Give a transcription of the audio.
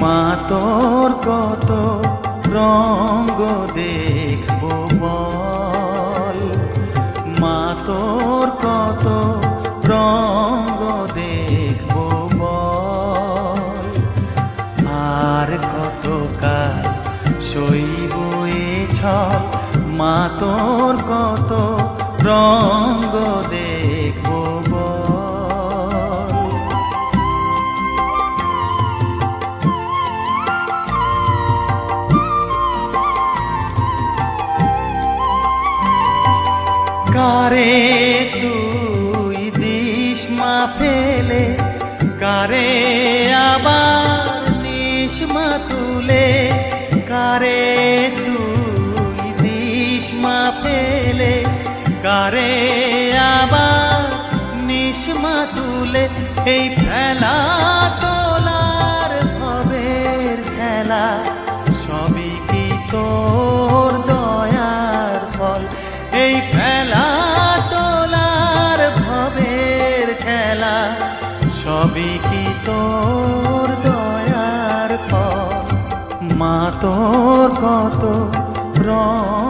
মা তোর কত রঙ্গ দেখব বল। মা তোর কত রঙ্গ দেখব বল। আর কত কাল সইব এ ছল? মা তোর কত রঙ্গ কারে তুই দিস মা ফেলে, কারে আবার নিস মা তুলে, কারে তুই দিস মা ফেলে, কারে আবার নিস মা তুলে, এই ফেলা খেলা সবই কি তোর দয়ার পর মা তোর কত রং